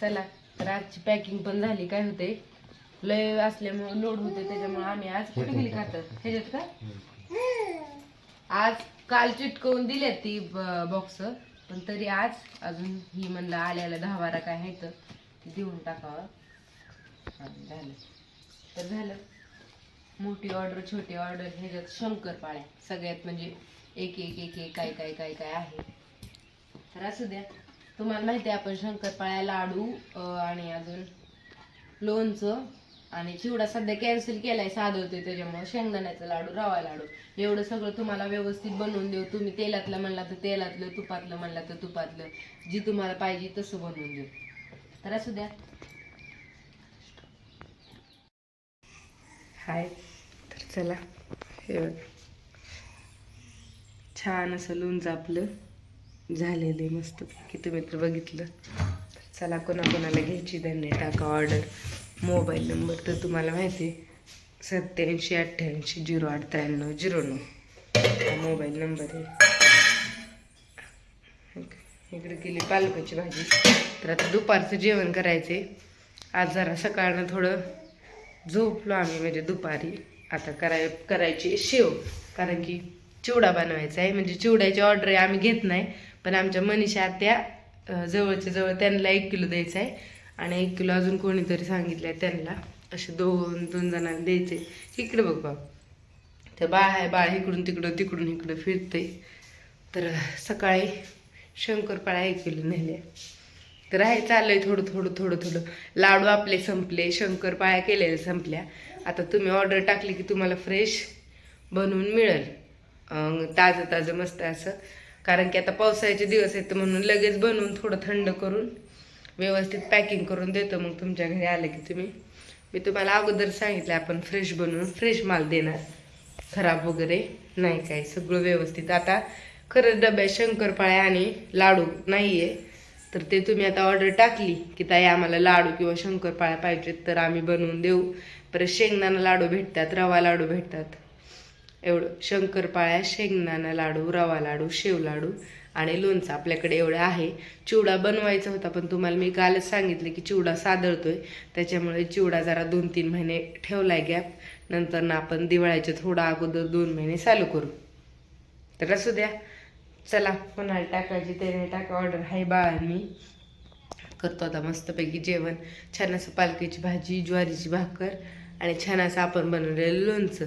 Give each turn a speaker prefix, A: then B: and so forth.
A: चला तर आजची पॅकिंग पण झाली. काय होते लय असल्यामुळे लोड होते त्याच्यामुळे आम्ही आज कुठे गेली खातात ह्याच्यात का? आज काल चिटकवून दिले ती बॉक्स पण तरी आज अजून ही म्हणलं आल्याला दहा बारा काय आहे तर ते देऊन टाकावं. झालं. तर झालं. मोठी ऑर्डर छोटी ऑर्डर ह्याच्यात शंकरपाळ्या. सगळ्यात म्हणजे एक एक एक एक काय काय काय काय आहे. तर असू द्या. तुम्हाला माहिती आहे आपण शंकरपाळ्या लाडू आणि अजून लोणचं आणि चिवडा सध्या कॅन्सल केलाय साधं होते त्याच्यामुळे शेंगदाण्याचा लाडू रवा लाडू. एवढं सगळं तुम्हाला व्यवस्थित बनवून देऊ. तुम्ही तेलातलं म्हणला तर तेलातलं तुपातलं म्हणला तर तुपातलं. जी तुम्हाला पाहिजे तसं बनवून देऊ. तर असू द्या. हाय. तर चला हे छान असं लोणचं आपलं. झालेले मस्त की तुम्ही तर बघितलं. चला कोणाकोणाला घ्यायची त्यांनी टाका ऑर्डर मोबाईल नंबर तर तुम्हाला माहिती आहे. सत्याऐंशी अठ्ठ्याऐंशी झिरो आठ त्र्याण्णव झिरो नऊ. हा मोबाईल नंबर आहे. इकडे केली पालकाची भाजी. तर आता दुपारचं जेवण करायचे आज जरा सकाळनं थोडं झोपलो आम्ही म्हणजे दुपारी. आता कराय करायची शेव. कारण की चिवडा बनवायचा आहे. म्हणजे चिवड्याची ऑर्डर आम्ही घेत नाही. पण आमच्या मनीषा आत्या जवळच्या जवळ त्यांना एक किलो द्यायचा आहे आणि एक किलो अजून कोणीतरी सांगितलं आहे त्यांना. असे दोन दोन जणांना द्यायचे. इकडे बघ बा तर बाळ आहे बाळ इकडून तिकडं तिकडून इकडं फिरते तर सकाळी शंकरपाळ्या एक किलो नेल्या तर आहे चाललंय थोडं थोडं थोडं थोडं. लाडू आपले संपले शंकरपाळ्या केलेल्या संपल्या. आता तुम्ही ऑर्डर टाकली की तुम्हाला फ्रेश बनवून मिळेल. ताजं ताजं मस्त असं. कारण की आता पावसाळ्याचे दिवस आहेत म्हणून लगेच बनवून थोडं थंड करून व्यवस्थित पॅकिंग करून देतो. मग तुमच्या घरी आलं की तुम्ही. मी तुम्हाला अगोदर सांगितलं आपण फ्रेश बनवून फ्रेश माल देणार. खराब वगैरे नाही काय सगळं व्यवस्थित. आता खरंच डब्यात शंकरपाळ्या आणि लाडू नाही आहे तर ते तुम्ही आता ऑर्डर टाकली की ताई आम्हाला लाडू किंवा शंकरपाळ्या पाहिजेत तर आम्ही बनवून देऊ. परत शेंगदाणा लाडू भेटतात रवा लाडू भेटतात. एवढं. शंकरपाळ्या शेंगदाणा लाडू रवा लाडू शेव लाडू आणि लोणचं आपल्याकडे एवढं आहे. चिवडा बनवायचा होता पण तुम्हाला मी कालच सांगितलं की चिवडा सादळतोय. त्याच्यामुळे चिवडा जरा दोन तीन महिने ठेवलाय गॅप. नंतर ना आपण दिवाळीच्या थोडा अगोदर दोन महिने चालू करू. तर असू द्या. चला कोणाला टाकायची त्याने टाका. ऑर्डर आहे बाळांनी मी. करतो आता मस्तपैकी जेवण. छान असं पालकीची भाजी ज्वारीची भाकर आणि छान असं आपण बनवलेलं लोणचं.